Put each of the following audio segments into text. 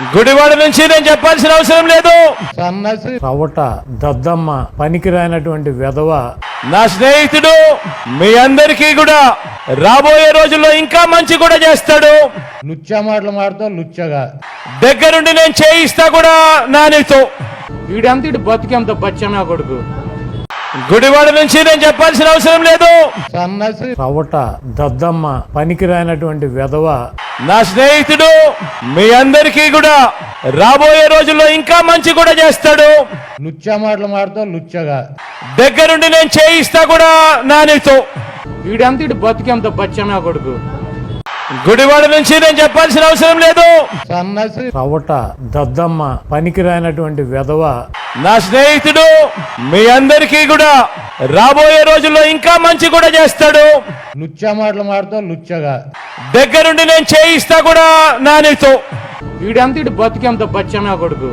గుడివాడ నుంచి నేను చెప్పాల్సిన అవసరం లేదు. సన్నసి రవట దద్దమ్మ పనికిరానటువంటి వెధవ. నా స్నేహితుడు మీ అందరికీ కూడా రాబోయే రోజుల్లో ఇంకా మంచి కూడా చేస్తాడు. లుచ్చ మాటలు మాడతావు లుచ్చగా. దగ్గరుండి నేను చేయిస్తా కూడా నానితో వీడంతా ఇటు బతికేంత బచ్చనా కొడుకు? గుడివాడ నుంచి నేను చెప్పాల్సిన అవసరం లేదు. సన్నసి రవట దద్దమ్మ పనికిరానటువంటి వెధవ. నా స్నేహితుడు మీ అందరికీ కూడా రాబోయే రోజుల్లో ఇంకా మంచి కూడా చేస్తాడు. లుచ్చ మాటలు మాడతావు లుచ్చగా. దగ్గరుండి నేను చేయిస్తా కూడా నానితో వీడంతా ఇటు బతికేంత బచ్చనా కొడుకు. గుడివాడ నుంచి నేను చెప్పాల్సిన అవసరం లేదు. సన్నసి రవట దద్దమ్మ పనికిరానటువంటి వెధవ నా స్నేహితుడు మీ అందరికీ కూడా రాబోయే రోజుల్లో ఇంకా మంచి కూడా చేస్తాడు. లుచ్చ మాటలు మాడతావు లుచ్చగా. దగ్గరుండి నేను చేయిస్తా కూడా నానితో వీడంతా ఇటు బతికేంత బచ్చనా కొడుకు.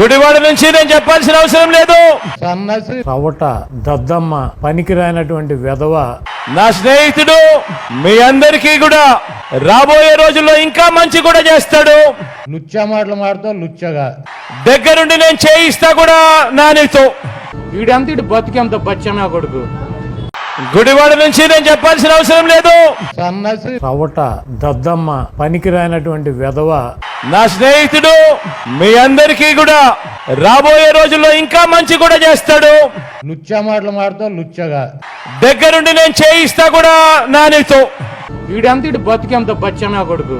గుడివాడ నుంచి నేను చెప్పాల్సిన అవసరం లేదు. సన్నసి. రవట దద్దమ్మ పనికిరానటువంటి వెధవ. నా స్నేహితుడు మీ అందరికీ కూడా రాబోయే రోజుల్లో ఇంకా మంచి కూడా చేస్తాడు. లుచ్చ మాటలు మాడతావు లుచ్చగా. దగ్గరుండి నేను చేయిస్తా కూడా నానితో వీడంతా ఇటు బతికేంత బచ్చనా కొడుకు. గుడివాడ నుంచి నేను చెప్పాల్సిన అవసరం లేదు. సన్నసి రవట దద్దమ్మ పనికిరానటువంటి వెధవ. నా స్నేహితుడు మీ అందరికీ కూడా రాబోయే రోజుల్లో ఇంకా మంచి కూడా చేస్తాడు. లుచ్చ మాటలు మాడతావు లుచ్చగా. దగ్గరుండి నేను చేయిస్తా కూడా నానితో వీడంతా ఇటు బతికేంత బచ్చనా కొడుకు?